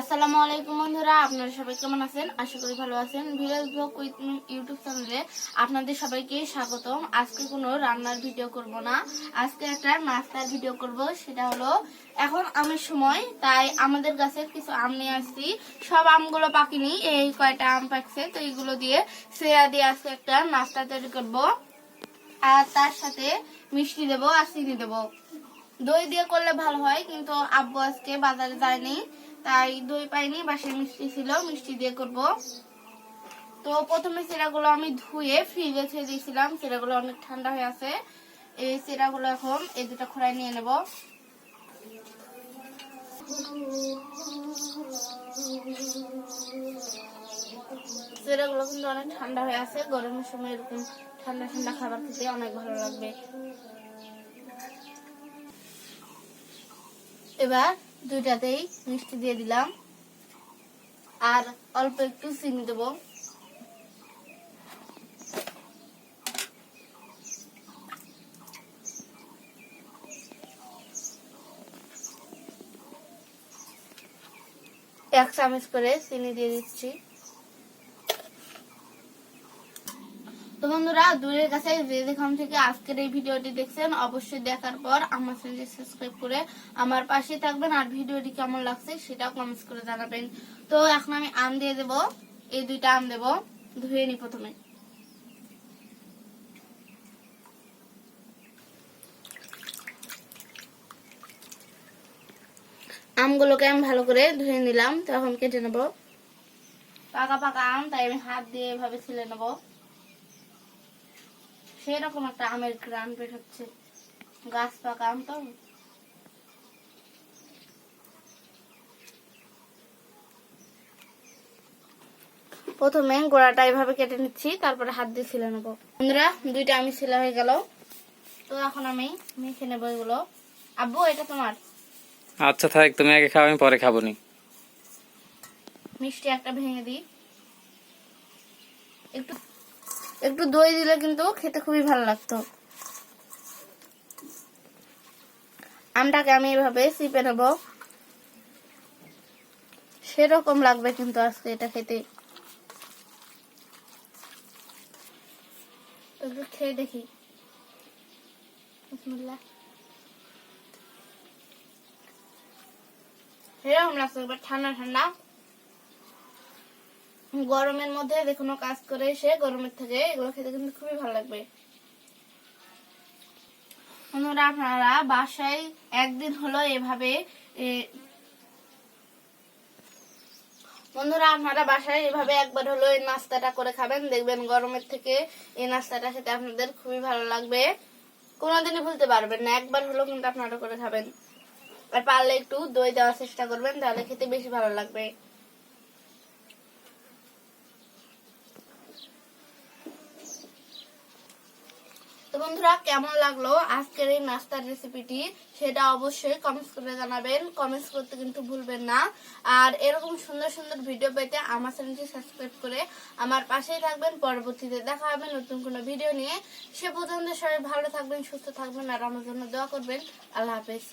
আসসালামু আলাইকুম বন্ধুরা, আপনারা সবাই কেমন আছেন? আশা করি ভালো আছেন। ভিলেজ ব্লগ উইথ ইউটিউব চ্যানেলে আপনাদের সবাইকে স্বাগতম। আজকে কোনো রান্নার ভিডিও করব না। আজকে একটা নাস্তার ভিডিও করব, সেটা হলো, এখন আমের সময়, তাই আমাদের কাছে কিছু আম নিয়ে আসছি। সব আমগুলো পাকিনি এই কয়টা আম পাকছে, তো এইগুলো দিয়ে সেরা দিয়ে আজকে একটা নাস্তা তৈরি করব। আর তার সাথে মিষ্টি দেবো আর চিনি দেবো। দই দিয়ে করলে ভালো হয়, কিন্তু আব্বু আজকে বাজারে যায়নি। তাই দই পাইনি বাসায় মিষ্টি ছিল, মিষ্টি দিয়ে করব। তো প্রথমে সেরাগুলো আমি ধুয়ে ফ্রিজে ছেড়ে দিয়েছিলাম সেরাগুলো অনেক ঠান্ডা হয়ে আছে। এই সেরাগুলো এখন এই দুটা খোড়ায় নিয়ে নেব। সেরাগুলো কিন্তু অনেক ঠান্ডা হয়ে আছে, গরমের সময় এরকম ঠান্ডা ঠান্ডা খাবার খেতে অনেক ভালো লাগবে। এবার দুইটাতেই মিষ্টি দিয়ে দিলাম। আর অল্প একটু চিনি দেব। এক চামচ করে চিনি দিয়ে দিচ্ছি। তো বন্ধুরা, দূরের কাছে যে যেখান থেকে আজকের এই ভিডিওটি দেখছেন, অবশ্যই দেখার পর আমার চ্যানেলটি সাবস্ক্রাইব করে আমার পাশে থাকবেন আর ভিডিওটি কেমন লাগছে সেটাও কমেন্টস করে জানাবেন। তো এখন আমি আম দিয়ে দেব, এই দুইটা আম দেব, ধুয়ে নি প্রথমে। আমগুলোকে আমি ভালো করে ধুয়ে নিলাম, তো এখন কেটে নেব। পাকা পাকা আম, তাই আমি হাত দিয়ে এভাবে ছিলে নেব। সেরকম একটা আমের গ্রান বের হচ্ছে। গাছ পাকা আম তো। প্রথমে গোড়াটা এভাবে কেটে নিচ্ছি তারপরে হাত দিয়ে ছিলে নেব। বন্ধুরা দুইটা আমি ছিলা হয়ে গেল। তো এখন আমি মেখে নেব এগুলো। আব্বু এটা তোমার? আচ্ছা থাক তুমি আগে খাও আমি পরে খাব নি। মিষ্টি একটা ভেঙে দিই। একটু একটু দই দিলে কিন্তু খেতে খুবই ভালো লাগতো। আমটাকে আমি এভাবে চিপে নেব। সেরকম লাগবে কিন্তু আজকে এটা খেতে। একটু খেয়ে দেখি। এরকম লাগছে ঠান্ডা ঠান্ডা। গরমের মধ্যে যে কোনো কাজ করে এসে গরমের থেকে এগুলো খেতে কিন্তু খুবই ভালো লাগবে। আপনারা বাসায় একদিন হলো এভাবে বন্ধুরা, আপনারা বাসায় এভাবে একবার হলো এই নাস্তাটা করে খাবেন, দেখবেন গরমের থেকে এই নাস্তাটা খেতে আপনাদের খুবই ভালো লাগবে। কোনোদিনই ভুলতে পারবেন না, একবার হলো কিন্তু আপনারা করে খাবেন। আর পারলে একটু দই দেওয়ার চেষ্টা করবেন, তাহলে খেতে বেশি ভালো লাগবে। তো বন্ধুরা, কেমন লাগল আজকের এই নাস্তার রেসিপিটি সেটা অবশ্যই কমেন্টস করে জানাবেন। কমেন্টস করতে কিন্তু ভুলবেন না। আর এরকম সুন্দর সুন্দর ভিডিও পেতে আমার চ্যানেলটি সাবস্ক্রাইব করে আমার পাশেই থাকবেন। পরবর্তীতে দেখা হবে নতুন কোনো ভিডিও নিয়ে। সে পর্যন্ত সবাই ভালো থাকবেন, সুস্থ থাকবেন, আর আমার জন্য দোয়া করবেন। আল্লাহ হাফেজ।